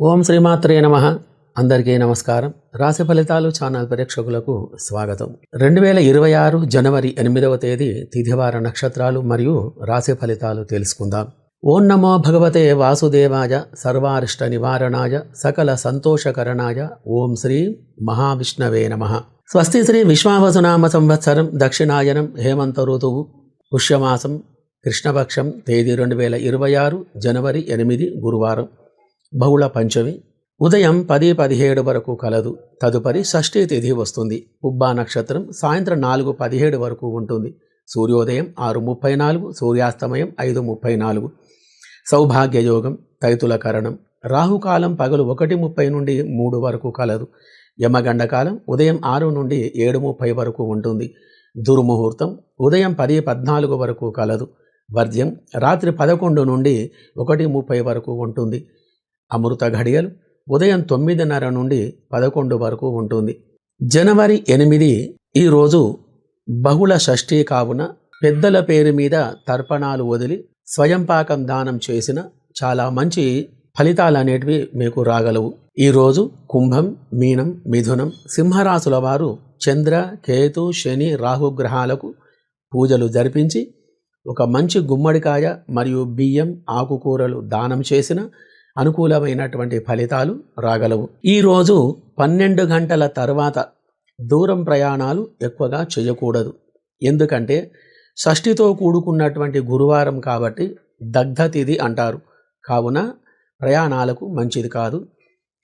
ఓం శ్రీమాత్రే నమ. అందరికీ నమస్కారం. రాశి ఫలితాలు ఛానల్ ప్రేక్షకులకు స్వాగతం. రెండు వేల ఇరవై ఆరు జనవరి ఎనిమిదవ తేదీ తిథివార నక్షత్రాలు మరియు రాశి ఫలితాలు తెలుసుకుందాం. ఓం నమో భగవతే వాసుదేవాయ సర్వారిష్ట నివారణాయ సకల సంతోషకరణాయ ఓం శ్రీ మహావిష్ణవే నమ. స్వస్తి శ్రీ విశ్వావసునామ సంవత్సరం దక్షిణాయనం హేమంత ఋతువు పుష్యమాసం కృష్ణపక్షం తేదీ రెండు వేల ఇరవై ఆరు జనవరి ఎనిమిది గురువారం. బహుళ పంచమి. ఉదయం పది పదిహేడు వరకు కలదు. తదుపరి షష్ఠీ తిథి వస్తుంది. ఉబ్బా నక్షత్రం సాయంత్రం నాలుగు పదిహేడు వరకు ఉంటుంది. సూర్యోదయం ఆరు ముప్పై నాలుగు సూర్యాస్తమయం ఐదు ముప్పై నాలుగు. సౌభాగ్యయోగం తైతుల కరణం. రాహుకాలం పగలు ఒకటి ముప్పై నుండి మూడు వరకు కలదు. యమగండ కాలం ఉదయం ఆరు నుండి ఏడు ముప్పై వరకు ఉంటుంది. దుర్ముహూర్తం ఉదయం పది పద్నాలుగు వరకు కలదు. వర్జ్యం రాత్రి పదకొండు నుండి ఒకటి ముప్పై వరకు ఉంటుంది. అమృత ఘడియలు ఉదయం తొమ్మిదిన్నర నుండి పదకొండు వరకు ఉంటుంది. జనవరి ఎనిమిది ఈరోజు బహుళ షష్ఠీ కావున పెద్దల పేరు మీద తర్పణాలు వదిలి స్వయంపాకం దానం చేసిన చాలా మంచి ఫలితాలు అనేటివి మీకు రాగలవు. ఈరోజు కుంభం మీనం మిథునం సింహరాశుల వారు చంద్ర కేతు శని రాహుగ్రహాలకు పూజలు జరిపించి ఒక మంచి గుమ్మడికాయ మరియు బియ్యం ఆకుకూరలు దానం చేసిన అనుకూలమైనటువంటి ఫలితాలు రాగలవు. ఈరోజు పన్నెండు గంటల తర్వాత దూరం ప్రయాణాలు ఎక్కువగా చేయకూడదు. ఎందుకంటే షష్ఠితో కూడుకున్నటువంటి గురువారం కాబట్టి దగ్ధతిథి అంటారు. కావున ప్రయాణాలకు మంచిది కాదు.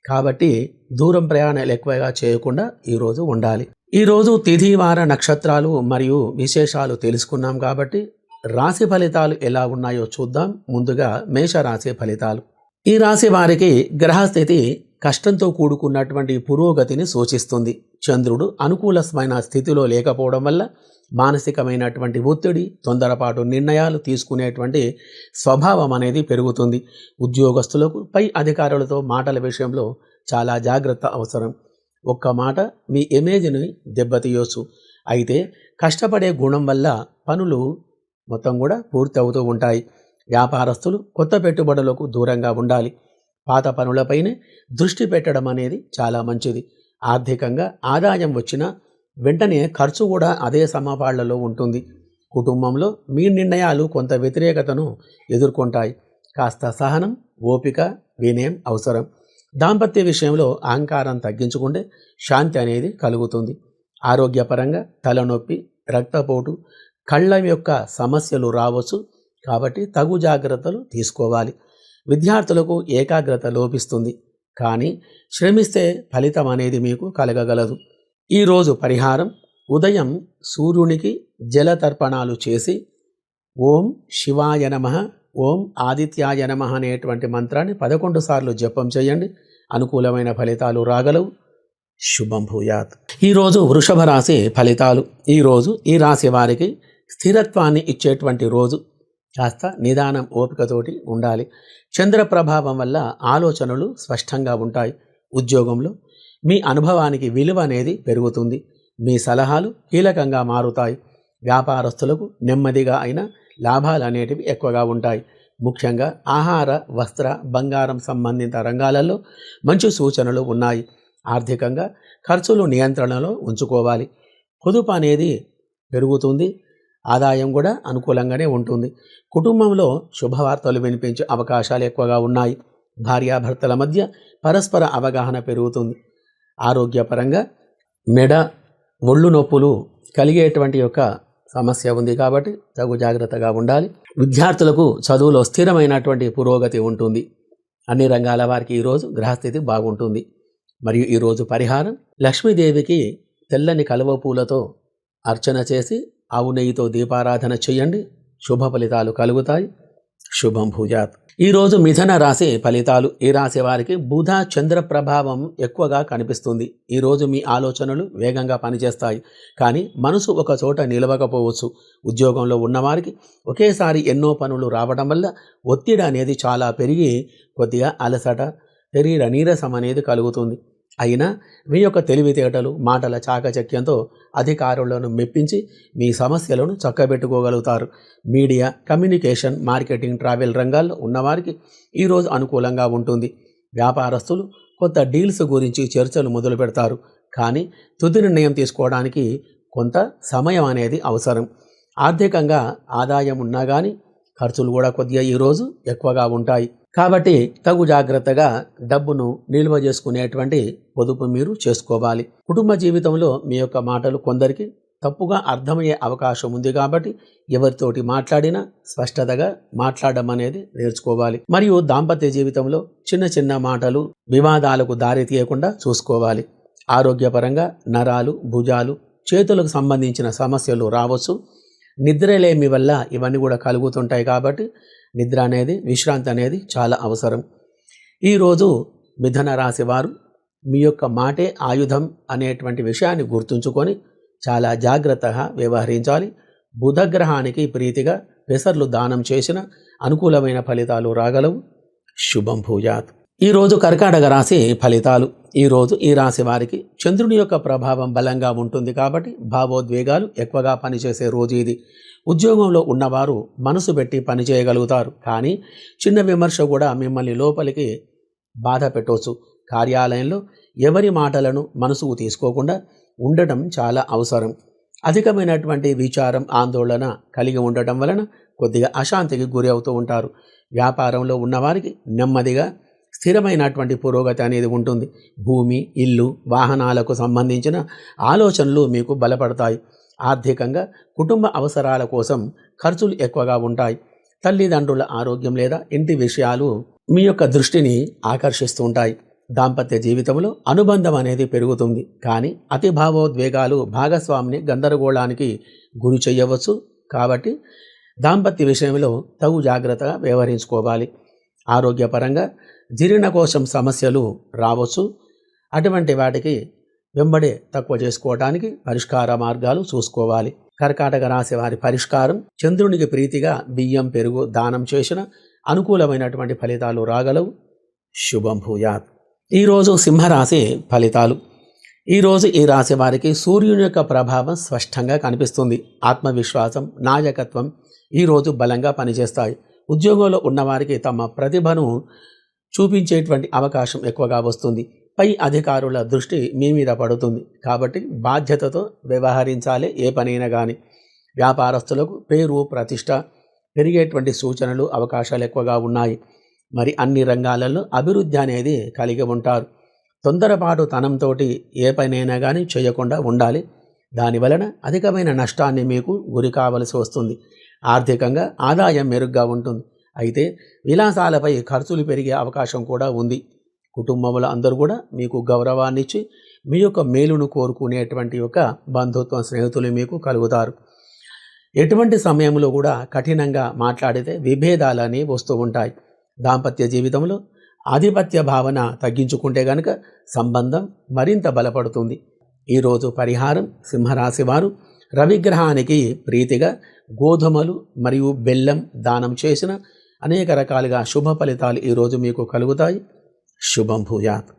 కాబట్టి దూరం ప్రయాణాలు ఎక్కువగా చేయకుండా ఈరోజు ఉండాలి. ఈరోజు తిథి వార నక్షత్రాలు మరియు విశేషాలు తెలుసుకున్నాం కాబట్టి రాశి ఫలితాలు ఎలా ఉన్నాయో చూద్దాం. ముందుగా మేషరాశి ఫలితాలు. ఈ రాశి వారికి గ్రహస్థితి కష్టంతో కూడుకున్నటువంటి పురోగతిని సూచిస్తుంది. చంద్రుడు అనుకూలమైన స్థితిలో లేకపోవడం వల్ల మానసికమైనటువంటి ఒత్తిడి తొందరపాటు నిర్ణయాలు తీసుకునేటువంటి స్వభావం అనేది పెరుగుతుంది. ఉద్యోగస్తులకు పై అధికారులతో మాటల విషయంలో చాలా జాగ్రత్త అవసరం. ఒక్క మాట మీ ఇమేజ్ని దెబ్బతీయొచ్చు. అయితే కష్టపడే గుణం వల్ల పనులు మొత్తం కూడా పూర్తి అవుతూ ఉంటాయి. వ్యాపారస్తులు కొత్త పెట్టుబడులకు దూరంగా ఉండాలి. పాత పనులపైనే దృష్టి పెట్టడం అనేది చాలా మంచిది. ఆర్థికంగా ఆదాయం వచ్చినా వెంటనే ఖర్చు కూడా అదే సమపాళ్ళలో ఉంటుంది. కుటుంబంలో మీ నిర్ణయాలు కొంత వ్యతిరేకతను ఎదుర్కొంటాయి. కాస్త సహనం ఓపిక వినయం అవసరం. దాంపత్య విషయంలో అహంకారం తగ్గించుకుంటే శాంతి అనేది కలుగుతుంది. ఆరోగ్యపరంగా తలనొప్పి రక్తపోటు కళ్ళ యొక్క సమస్యలు రావచ్చు. కాబట్టి తగు జాగ్రత్తలు తీసుకోవాలి. విద్యార్థులకు ఏకాగ్రత లోపిస్తుంది. కానీ శ్రమిస్తే ఫలితం అనేది మీకు కలగగలదు. ఈరోజు పరిహారం. ఉదయం సూర్యునికి జలతర్పణాలు చేసి ఓం శివాయ నమ ఓం ఆదిత్యాయ నమ అనేటువంటి మంత్రాన్ని పదకొండు సార్లు జపం చేయండి. అనుకూలమైన ఫలితాలు రాగలవు. శుభం భూయాత్. ఈరోజు వృషభ రాశి ఫలితాలు. ఈరోజు ఈ రాశి వారికి స్థిరత్వాన్ని ఇచ్చేటువంటి రోజు. కాస్త నిదానం ఓపికతోటి ఉండాలి. చంద్ర ప్రభావం వల్ల ఆలోచనలు స్పష్టంగా ఉంటాయి. ఉద్యోగంలో మీ అనుభవానికి విలువ అనేది పెరుగుతుంది. మీ సలహాలు కీలకంగా మారుతాయి. వ్యాపారస్తులకు నెమ్మదిగా అయిన లాభాలు అనేటివి ఎక్కువగా ఉంటాయి. ముఖ్యంగా ఆహార వస్త్ర బంగారం సంబంధిత రంగాలలో మంచి సూచనలు ఉన్నాయి. ఆర్థికంగా ఖర్చులు నియంత్రణలో ఉంచుకోవాలి. పొదుపు అనేది పెరుగుతుంది. ఆదాయం కూడా అనుకూలంగానే ఉంటుంది. కుటుంబంలో శుభవార్తలు వినిపించే అవకాశాలు ఎక్కువగా ఉన్నాయి. భార్యాభర్తల మధ్య పరస్పర అవగాహన పెరుగుతుంది. ఆరోగ్యపరంగా మెడ ఒళ్ళు నొప్పులు కలిగేటువంటి యొక్క సమస్య ఉంది కాబట్టి తగు జాగ్రత్తగా ఉండాలి. విద్యార్థులకు చదువులో స్థిరమైనటువంటి పురోగతి ఉంటుంది. అన్ని రంగాల వారికి ఈరోజు గ్రహస్థితి బాగుంటుంది. మరియు ఈరోజు పరిహారం లక్ష్మీదేవికి తెల్లని కలువ పూలతో అర్చన చేసి ఆవు నెయ్యితో దీపారాధన చేయండి. శుభ ఫలితాలు కలుగుతాయి. శుభం భూజాత్. ఈరోజు మిథన రాశి ఫలితాలు. ఈ రాశి వారికి బుధ చంద్ర ప్రభావం ఎక్కువగా కనిపిస్తుంది. ఈరోజు మీ ఆలోచనలు వేగంగా పనిచేస్తాయి. కానీ మనసు ఒక చోట నిలవకపోవచ్చు. ఉద్యోగంలో ఉన్నవారికి ఒకేసారి ఎన్నో పనులు రావడం వల్ల ఒత్తిడి అనేది చాలా పెరిగి కొద్దిగా అలసట శరీర నీరసం అనేది కలుగుతుంది. అయినా మీ యొక్క తెలివితేటలు మాటల చాకచక్యంతో అధికారులను మెప్పించి మీ సమస్యలను చక్కబెట్టుకోగలుగుతారు. మీడియా కమ్యూనికేషన్ మార్కెటింగ్ ట్రావెల్ రంగాల్లో ఉన్నవారికి ఈరోజు అనుకూలంగా ఉంటుంది. వ్యాపారస్తులు కొత్త డీల్స్ గురించి చర్చలు మొదలు పెడతారు. కానీ తుది నిర్ణయం తీసుకోవడానికి కొంత సమయం అనేది అవసరం. ఆర్థికంగా ఆదాయం ఉన్నా కానీ ఖర్చులు కూడా కొద్దిగా ఈరోజు ఎక్కువగా ఉంటాయి. కాబట్టి తగు జాగ్రత్తగా డబ్బును నిల్వ చేసుకునేటువంటి పొదుపు మీరు చేసుకోవాలి. కుటుంబ జీవితంలో మీ యొక్క మాటలు కొందరికి తప్పుగా అర్థమయ్యే అవకాశం ఉంది కాబట్టి ఎవరితోటి మాట్లాడినా స్పష్టతగా మాట్లాడడం అనేది నేర్చుకోవాలి. మరియు దాంపత్య జీవితంలో చిన్న చిన్న మాటలు వివాదాలకు దారి తీయకుండా చూసుకోవాలి. ఆరోగ్యపరంగా నరాలు భుజాలు చేతులకు సంబంధించిన సమస్యలు రావచ్చు. నిద్రలేమి వల్ల ఇవన్నీ కూడా కలుగుతుంటాయి కాబట్టి నిద్ర అనేది విశ్రాంతి అనేది చాలా అవసరం. ఈరోజు మిథున రాశి వారు మీ యొక్క మాటే ఆయుధం అనేటువంటి విషయాన్ని గుర్తుంచుకొని చాలా జాగ్రత్తగా వ్యవహరించాలి. బుధగ్రహానికి ప్రీతిగా పెసర్లు దానం చేసిన అనుకూలమైన ఫలితాలు రాగలవు. శుభం భూయాత్. ఈరోజు కర్కాటక రాశి ఫలితాలు. ఈరోజు ఈ రాశి వారికి చంద్రుని యొక్క ప్రభావం బలంగా ఉంటుంది కాబట్టి భావోద్వేగాలు ఎక్కువగా పనిచేసే రోజు ఇది. ఉద్యోగంలో ఉన్నవారు మనసు పెట్టి పని చేయగలుగుతారు కానీ చిన్న విమర్శ కూడా మిమ్మల్ని లోపలికి బాధ పెట్టవచ్చు. కార్యాలయంలో ఎవరి మాటలను మనసుకు తీసుకోకుండా ఉండటం చాలా అవసరం. అధికమైనటువంటి విచారం ఆందోళన కలిగి ఉండటం వలన కొద్దిగా అశాంతికి గురి అవుతూ ఉంటారు. వ్యాపారంలో ఉన్నవారికి నెమ్మదిగా స్థిరమైనటువంటి పురోగతి అనేది ఉంటుంది. భూమి ఇల్లు వాహనాలకు సంబంధించిన ఆలోచనలు మీకు బలపడతాయి. ఆర్థికంగా కుటుంబ అవసరాల కోసం ఖర్చులు ఎక్కువగా ఉంటాయి. తల్లిదండ్రుల ఆరోగ్యం లేదా ఇంటి విషయాలు మీ యొక్క దృష్టిని ఆకర్షిస్తూ ఉంటాయి. దాంపత్య జీవితంలో అనుబంధం అనేది పెరుగుతుంది. కానీ అతి భావోద్వేగాలు భాగస్వామిని గందరగోళానికి గురి చేయవచ్చు. కాబట్టి దాంపత్య విషయంలో తగు జాగ్రత్తగా వ్యవహరించుకోవాలి. ఆరోగ్యపరంగా జీర్ణకోశం సమస్యలు రావచ్చు. అటువంటి వాటికి వెంబడే తక్కువ చేసుకోవడానికి పరిష్కార మార్గాలు చూసుకోవాలి. కర్కాటక రాశి వారి పరిష్కారం చంద్రునికి ప్రీతిగా బియ్యం పెరుగు దానం చేసిన అనుకూలమైనటువంటి ఫలితాలు రాగలవు. శుభం భూయాత్. ఈరోజు సింహరాశి ఫలితాలు. ఈరోజు ఈ రాశి వారికి సూర్యుని యొక్క ప్రభావం స్పష్టంగా కనిపిస్తుంది. ఆత్మవిశ్వాసం నాయకత్వం ఈరోజు బలంగా పనిచేస్తాయి. ఉద్యోగంలో ఉన్నవారికి తమ ప్రతిభను చూపించేటువంటి అవకాశం ఎక్కువగా వస్తుంది. పై అధికారుల దృష్టి మీ మీద పడుతుంది. కాబట్టి బాధ్యతతో వ్యవహరించాలి ఏ పనైనా కానీ వ్యాపారస్తులకు పేరు ప్రతిష్ట పెరిగేటువంటి సూచనలు అవకాశాలు ఎక్కువగా ఉన్నాయి. మరి అన్ని రంగాలలో అభివృద్ధి అనేది కలిగి ఉంటారు. తొందరపాటు తనంతో ఏ పనైనా కానీ చేయకుండా ఉండాలి. దాని వలన అధికమైన నష్టాన్ని మీకు గురి కావలసి వస్తుంది. ఆర్థికంగా ఆదాయం మెరుగ్గా ఉంటుంది. అయితే విలాసాలపై ఖర్చులు పెరిగే అవకాశం కూడా ఉంది. కుటుంబంలో అందరూ కూడా మీకు గౌరవాన్ని ఇచ్చి మీ యొక్క మేలును కోరుకునేటువంటి ఒక బంధుత్వం స్నేహితులు మీకు కలుగుతారు. ఎటువంటి సమయంలో కూడా కఠినంగా మాట్లాడితే విభేదాలని వస్తూ ఉంటాయి. దాంపత్య జీవితంలో ఆధిపత్య భావన తగ్గించుకుంటే గనుక సంబంధం మరింత బలపడుతుంది. ఈరోజు పరిహారం సింహరాశి వారు రవిగ్రహానికి ప్రీతిగా గోధుమలు మరియు బెల్లం దానం చేసిన అనేక రకాలుగా శుభ ఫలితాలు ఈరోజు మీకు కలుగుతాయి. శుభం భూయాత్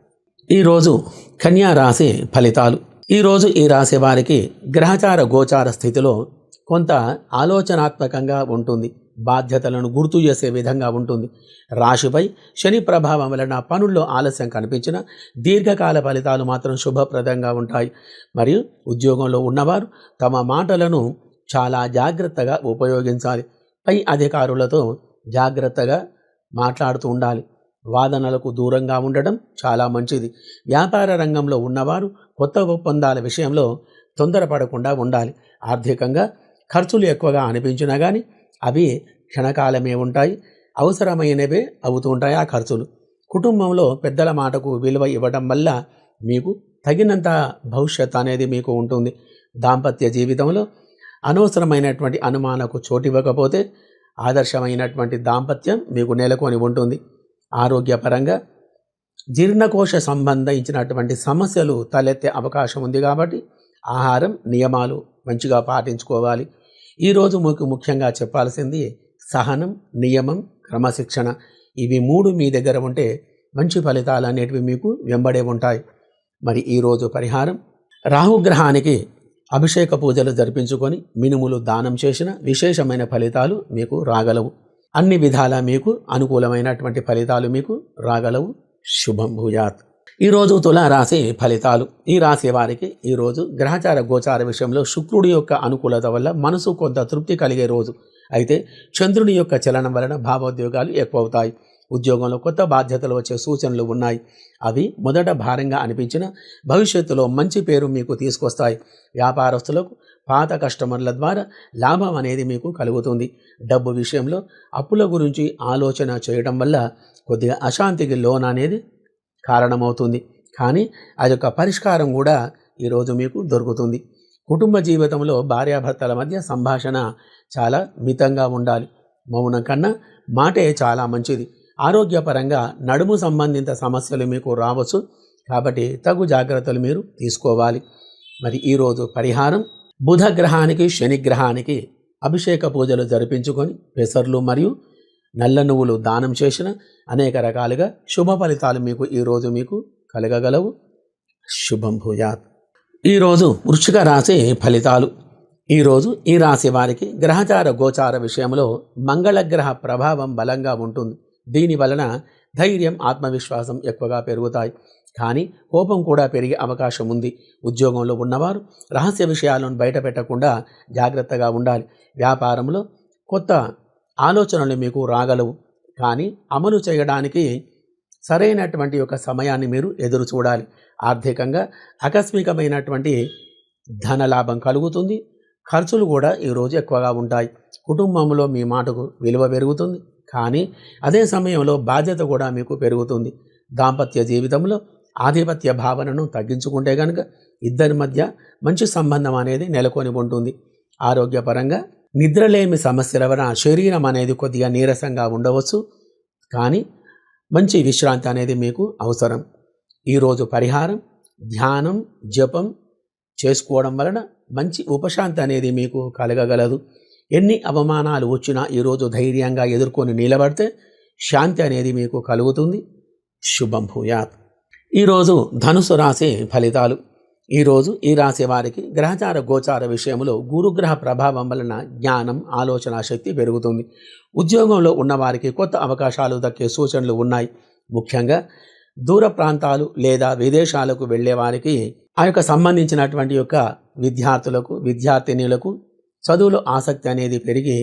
ఈరోజు కన్యా రాశి ఫలితాలు. ఈరోజు ఈ రాశి వారికి గ్రహచార గోచార స్థితిలో కొంత ఆలోచనాత్మకంగా ఉంటుంది. బాధ్యతలను గుర్తు చేసే విధంగా ఉంటుంది. రాశిపై శని ప్రభావం వలన పనుల్లో ఆలస్యం కనిపించిన దీర్ఘకాల ఫలితాలు మాత్రం శుభప్రదంగా ఉంటాయి. మరియు ఉద్యోగంలో ఉన్నవారు తమ మాటలను చాలా జాగ్రత్తగా ఉపయోగించాలి. పై అధికారులతో జాగ్రత్తగా మాట్లాడుతూ ఉండాలి. వాదనలకు దూరంగా ఉండడం చాలా మంచిది. వ్యాపార రంగంలో ఉన్నవారు కొత్త ఒప్పందాల విషయంలో తొందరపడకుండా ఉండాలి. ఆర్థికంగా ఖర్చులు ఎక్కువగా అనిపించినా కానీ అవి క్షణకాలమే ఉంటాయి. అవసరమైనవే అవుతూ ఉంటాయి ఆ ఖర్చులు. కుటుంబంలో పెద్దల మాటకు విలువ ఇవ్వడం వల్ల మీకు తగినంత భవిష్యత్ అనేది మీకు ఉంటుంది. దాంపత్య జీవితంలో అనవసరమైనటువంటి అనుమానకు చోటివ్వకపోతే ఆదర్శమైనటువంటి దాంపత్యం మీకు నెలకొని ఉంటుంది. ఆరోగ్యపరంగా జీర్ణకోశ సంబంధించినటువంటి సమస్యలు తలెత్తే అవకాశం ఉంది కాబట్టి ఆహారం నియమాలు మంచిగా పాటించుకోవాలి. ఈరోజు మీకు ముఖ్యంగా చెప్పాల్సింది సహనం నియమం క్రమశిక్షణ. ఇవి మూడు మీ దగ్గర ఉంటే మంచి ఫలితాలు అనేటివి మీకు వెంబడే ఉంటాయి. మరి ఈరోజు పరిహారం. రాహుగ్రహానికి అభిషేక పూజలు జరిపించుకొని మినుములు దానం చేసిన విశేషమైన ఫలితాలు మీకు రాగలవు. అన్ని విధాలా మీకు అనుకూలమైనటువంటి ఫలితాలు మీకు రాగలవు. శుభం భూయాత్. ఈరోజు తుల రాశి ఫలితాలు. ఈ రాశి వారికి ఈరోజు గ్రహచార గోచార విషయంలో శుక్రుడి యొక్క అనుకూలత వల్ల మనసు కొంత తృప్తి కలిగే రోజు. అయితే చంద్రుని యొక్క చలనం వలన భావోద్యోగాలు ఎక్కువ అవుతాయి ఉద్యోగంలో కొత్త బాధ్యతలు వచ్చే సూచనలు ఉన్నాయి. అవి మొదట భారంగా అనిపించిన భవిష్యత్తులో మంచి పేరు మీకు తీసుకొస్తాయి. వ్యాపారస్తులకు పాత కస్టమర్ల ద్వారా లాభం అనేది మీకు కలుగుతుంది. డబ్బు విషయంలో అప్పుల గురించి ఆలోచన చేయడం వల్ల కొద్దిగా అశాంతికి లోన్ అనేది కారణమవుతుంది. కానీ అది ఒక పరిష్కారం కూడా ఈరోజు మీకు దొరుకుతుంది. కుటుంబ జీవితంలో భార్యాభర్తల మధ్య సంభాషణ చాలా మితంగా ఉండాలి. మౌనం కన్నా మాటే చాలా మంచిది. ఆరోగ్యపరంగా నడుము సంబంధిత సమస్యలు మీకు రావచ్చు. కాబట్టి తగు జాగ్రత్తలు మీరు తీసుకోవాలి. మరి ఈరోజు పరిహారం. బుధ గ్రహానికి శని గ్రహానికి అభిషేక పూజలు జరిపించుకొని పెసర్లు మరియు నల్ల నువ్వులు దానం చేసిన అనేక రకాలుగా శుభ ఫలితాలు మీకు ఈరోజు మీకు కలగగలవు. శుభం భూయాత్. ఈరోజు వృశ్చిక రాశి ఫలితాలు. ఈరోజు ఈ రాశి వారికి గ్రహచార గోచార విషయంలో మంగళగ్రహ ప్రభావం బలంగా ఉంటుంది. దీని వలన ధైర్యం ఆత్మవిశ్వాసం ఎక్కువగా పెరుగుతాయి. కానీ కోపం కూడా పెరిగే అవకాశం ఉంది. ఉద్యోగంలో ఉన్నవారు రహస్య విషయాలను బయటపెట్టకుండా జాగ్రత్తగా ఉండాలి. వ్యాపారంలో కొత్త ఆలోచనలు మీకు రాగలవు. కానీ అమలు చేయడానికి సరైనటువంటి ఒక సమయాన్ని మీరు ఎదురు చూడాలి. ఆర్థికంగా ఆకస్మికమైనటువంటి ధనలాభం కలుగుతుంది. ఖర్చులు కూడా ఈరోజు ఎక్కువగా ఉంటాయి. కుటుంబంలో మీ మాటకు విలువ పెరుగుతుంది. కానీ అదే సమయంలో బాధ్యత కూడా మీకు పెరుగుతుంది. దాంపత్య జీవితంలో ఆధిపత్య భావనను తగ్గించుకుంటే కనుక ఇద్దరి మధ్య మంచి సంబంధం అనేది నెలకొని ఉంటుంది. ఆరోగ్యపరంగా నిద్రలేమి సమస్యల వలన శరీరం అనేది కొద్దిగా నీరసంగా ఉండవచ్చు. కానీ మంచి విశ్రాంతి అనేది మీకు అవసరం. ఈరోజు పరిహారం ధ్యానం జపం చేసుకోవడం వలన మంచి ఉపశాంతి అనేది మీకు కలగగలదు. ఎన్ని అవమానాలు వచ్చినా ఈరోజు ధైర్యంగా ఎదుర్కొని నిలబడితే శాంతి అనేది మీకు కలుగుతుంది. శుభం భూయాత్. ఈరోజు ధనుసు రాశి ఫలితాలు. ఈరోజు ఈ రాశి వారికి గ్రహచార గోచార విషయంలో గురుగ్రహ ప్రభావం వలన జ్ఞానం ఆలోచన శక్తి పెరుగుతుంది. ఉద్యోగంలో ఉన్నవారికి కొత్త అవకాశాలు దక్కే సూచనలు ఉన్నాయి. ముఖ్యంగా దూర ప్రాంతాలు లేదా విదేశాలకు వెళ్ళే వారికి ఆ యొక్క సంబంధించినటువంటి యొక్క విద్యార్థులకు విద్యార్థినులకు చదువులో ఆసక్తి అనేది పెరిగి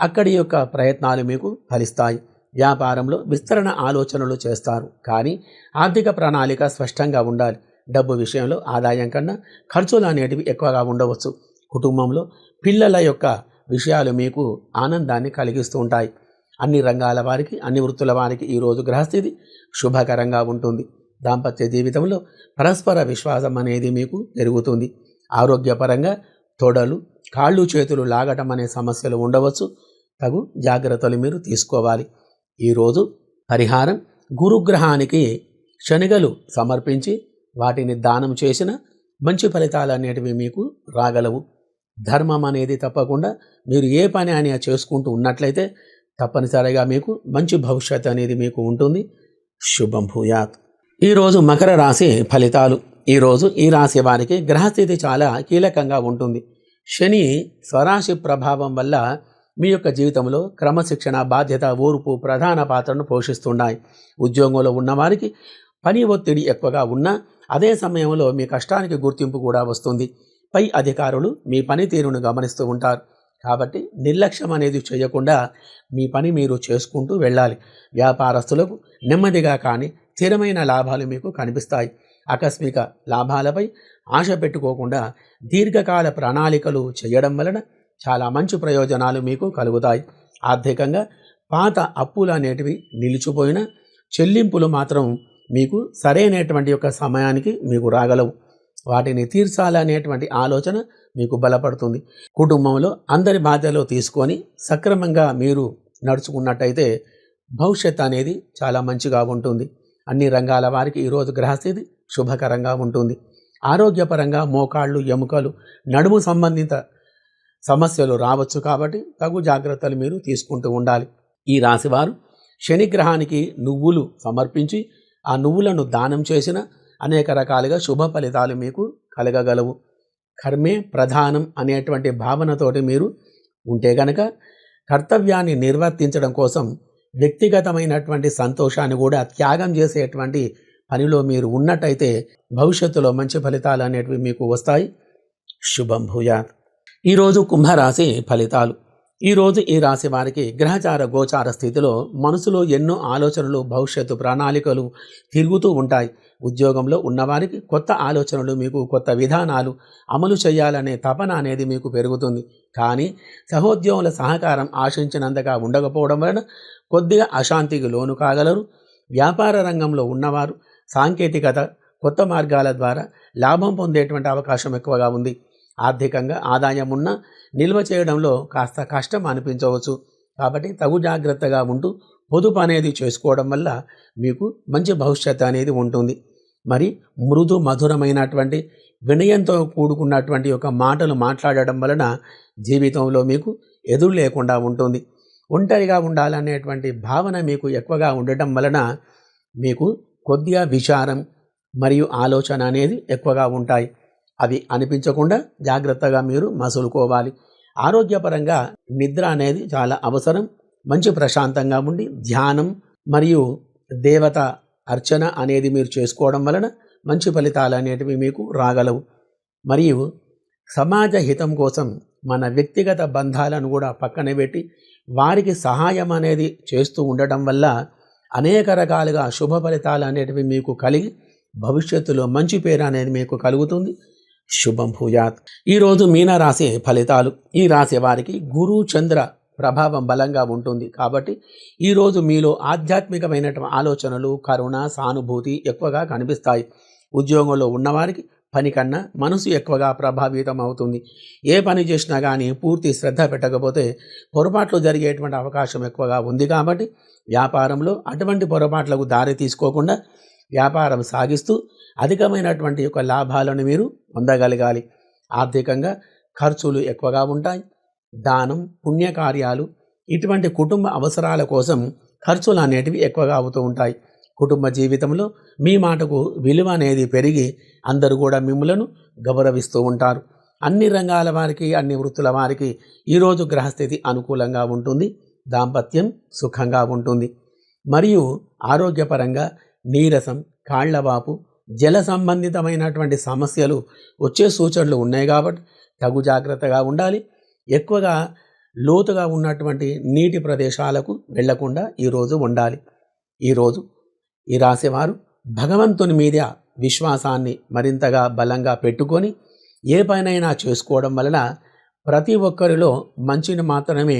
అక్కడి యొక్క ప్రయత్నాలు మీకు ఫలిస్తాయి. వ్యాపారంలో విస్తరణ ఆలోచనలు చేస్తారు. కానీ ఆర్థిక ప్రణాళిక స్పష్టంగా ఉండాలి. డబ్బు విషయంలో ఆదాయం కన్నా ఖర్చులు అనేటివి ఎక్కువగా ఉండవచ్చు. కుటుంబంలో పిల్లల యొక్క విషయాలు మీకు ఆనందాన్ని కలిగిస్తూ ఉంటాయి. అన్ని రంగాల వారికి అన్ని వృత్తుల వారికి ఈరోజు గ్రహస్థితి శుభకరంగా ఉంటుంది. దాంపత్య జీవితంలో పరస్పర విశ్వాసం అనేది మీకు పెరుగుతుంది. ఆరోగ్యపరంగా తొడలు కాళ్ళు చేతులు లాగటం అనే సమస్యలు ఉండవచ్చు. తగు జాగ్రత్తలు మీరు తీసుకోవాలి. ఈరోజు పరిహారం గురుగ్రహానికి శనిగలు సమర్పించి వాటిని దానం చేసిన మంచి ఫలితాలు అనేటివి మీకు రాగలవు. ధర్మం అనేది తప్పకుండా మీరు ఏ పని అని చేసుకుంటూ ఉన్నట్లయితే తప్పనిసరిగా మీకు మంచి భవిష్యత్తు అనేది మీకు ఉంటుంది. శుభం భూయాత్. ఈరోజు మకర రాశి ఫలితాలు. ఈరోజు ఈ రాశి వారికి గ్రహస్థితి చాలా కీలకంగా ఉంటుంది. శని స్వరాశి ప్రభావం వల్ల మీ యొక్క జీవితంలో క్రమశిక్షణ బాధ్యత ఓర్పు ప్రధాన పాత్రను పోషిస్తున్నాయి. ఉద్యోగంలో ఉన్నవారికి పని ఒత్తిడి ఎక్కువగా ఉన్నా అదే సమయంలో మీ కష్టానికి గుర్తింపు కూడా వస్తుంది. పై అధికారులు మీ పనితీరును గమనిస్తూ ఉంటారు. కాబట్టి నిర్లక్ష్యం అనేది చేయకుండా మీ పని మీరు చేసుకుంటూ వెళ్ళాలి. వ్యాపారస్తులకు నెమ్మదిగా కానీ స్థిరమైన లాభాలు మీకు కనిపిస్తాయి. ఆకస్మిక లాభాలపై ఆశ పెట్టుకోకుండా దీర్ఘకాల ప్రణాళికలు చేయడం వలన చాలా మంచి ప్రయోజనాలు మీకు కలుగుతాయి. ఆర్థికంగా పాత అప్పులు అనేటివి నిలిచిపోయిన చెల్లింపులు మాత్రం మీకు సరైనటువంటి యొక్క సమయానికి మీకు రాగలవు. వాటిని తీర్చాలనేటువంటి ఆలోచన మీకు బలపడుతుంది. కుటుంబంలో అందరి బాధ్యతలు తీసుకొని సక్రమంగా మీరు నడుచుకున్నట్టయితే భవిష్యత్ అనేది చాలా మంచిగా ఉంటుంది. అన్ని రంగాల వారికి ఈరోజు గ్రహస్థితి శుభకరంగా ఉంటుంది. ఆరోగ్యపరంగా మోకాళ్ళు ఎముకలు నడుము సంబంధిత సమస్యలు రావచ్చు కాబట్టి తగు జాగ్రత్తలు మీరు తీసుకుంటూ ఉండాలి. ఈ రాశివారు శనిగ్రహానికి నువ్వులు సమర్పించి ఆ నువ్వులను దానం చేసిన అనేక రకాలుగా శుభ ఫలితాలు మీకు కలగగలవు. కర్మే ప్రధానం అనేటువంటి భావనతోటి మీరు ఉంటే గనక కర్తవ్యాన్ని నిర్వర్తించడం కోసం వ్యక్తిగతమైనటువంటి సంతోషాన్ని కూడా త్యాగం చేసేటువంటి పనిలో మీరు ఉన్నట్టయితే భవిష్యత్తులో మంచి ఫలితాలు అనేటివి మీకు వస్తాయి. శుభం భూయాత్. ఈరోజు కుంభరాశి ఫలితాలు. ఈరోజు ఈ రాశి వారికి గ్రహచార గోచార స్థితిలో మనసులో ఎన్నో ఆలోచనలు భవిష్యత్తు ప్రణాళికలు తిరుగుతూ ఉంటాయి. ఉద్యోగంలో ఉన్నవారికి కొత్త ఆలోచనలు మీకు కొత్త విధానాలు అమలు చేయాలనే తపన అనేది మీకు పెరుగుతుంది. కానీ సహోద్యోగుల సహకారం ఆశించినంతగా ఉండకపోవడం వలన కొద్దిగా అశాంతికి లోను కాగలరు. వ్యాపార రంగంలో ఉన్నవారు సాంకేతికత కొత్త మార్గాల ద్వారా లాభం పొందేటువంటి అవకాశం ఎక్కువగా ఉంది. ఆర్థికంగా ఆదాయం ఉన్న నిల్వ చేయడంలో కాస్త కష్టం అనిపించవచ్చు. కాబట్టి తగు జాగ్రత్తగా ఉంటూ పొదుపు అనేది చేసుకోవడం వల్ల మీకు మంచి భవిష్యత్తు అనేది ఉంటుంది. మరి మృదు మధురమైనటువంటి వినయంతో కూడుకున్నటువంటి ఒక మాటలు మాట్లాడడం వలన జీవితంలో మీకు ఎదురు లేకుండా ఉంటుంది. ఒంటరిగా ఉండాలనేటువంటి భావన మీకు ఎక్కువగా ఉండటం వలన మీకు కొద్దిగా విచారం మరియు ఆలోచన అనేది ఎక్కువగా ఉంటాయి. అవి అనిపించకుండా జాగ్రత్తగా మీరు మసులుకోవాలి. ఆరోగ్యపరంగా నిద్ర అనేది చాలా అవసరం. మంచి ప్రశాంతంగా ఉండి ధ్యానం మరియు దేవత అర్చన అనేది మీరు చేసుకోవడం వలన మంచి ఫలితాలు అనేటివి మీకు రాగలవు. మరియు సమాజ హితం కోసం మన వ్యక్తిగత బంధాలను కూడా పక్కన పెట్టి వారికి సహాయం అనేది చేస్తూ ఉండటం వల్ల అనేక రకాలుగా శుభ ఫలితాలు అనేటివి మీకు కలిగి భవిష్యత్తులో మంచి పేరు అనేది మీకు కలుగుతుంది. శుభం భూయాత్. ఈరోజు మీనరాశి ఫలితాలు. ఈ రాశి వారికి గురు చంద్ర ప్రభావం బలంగా ఉంటుంది కాబట్టి ఈరోజు మీలో ఆధ్యాత్మికమైనటువంటి ఆలోచనలు కరుణ సానుభూతి ఎక్కువగా కనిపిస్తాయి. ఉద్యోగంలో ఉన్నవారికి పని కన్నా మనసు ఎక్కువగా ప్రభావితం అవుతుంది ఏ పని చేసినా కానీ పూర్తి శ్రద్ధ పెట్టకపోతే పొరపాట్లు జరిగేటువంటి అవకాశం ఎక్కువగా ఉంది కాబట్టి వ్యాపారంలో అటువంటి పొరపాట్లకు దారి తీసుకోకుండా వ్యాపారం సాగిస్తూ అధికమైనటువంటి యొక్క లాభాలను మీరు పొందగలగాలి. ఆర్థికంగా ఖర్చులు ఎక్కువగా ఉంటాయి. దానం పుణ్యకార్యాలు ఇటువంటి కుటుంబ అవసరాల కోసం ఖర్చులు అనేటివి ఎక్కువగా అవుతూ ఉంటాయి. కుటుంబ జీవితంలో మీ మాటకు విలువ అనేది పెరిగి అందరూ కూడా మిమ్మలను గౌరవిస్తూ ఉంటారు. అన్ని రంగాల వారికి అన్ని వృత్తుల వారికి ఈరోజు గ్రహస్థితి అనుకూలంగా ఉంటుంది దాంపత్యం సుఖంగా ఉంటుంది. మరియు ఆరోగ్యపరంగా నీరసం కాళ్ళవాపు జల సంబంధితమైనటువంటి సమస్యలు వచ్చే సూచనలు ఉన్నాయి కాబట్టి తగు జాగ్రత్తగా ఉండాలి. ఎక్కువగా లోతుగా ఉన్నటువంటి నీటి ప్రదేశాలకు వెళ్ళకుండా ఈరోజు ఉండాలి. ఈరోజు ఈ రాసేవారు భగవంతుని మీద విశ్వాసాన్ని మరింతగా బలంగా పెట్టుకొని ఏ పనైనా చేసుకోవడం వలన ప్రతి ఒక్కరిలో మంచిని మాత్రమే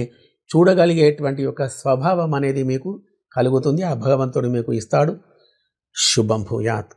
చూడగలిగేటువంటి యొక్క స్వభావం అనేది మీకు కలుగుతుంది. ఆ భగవంతుడు మీకు ఇస్తాడు. శుభం భూయాత్.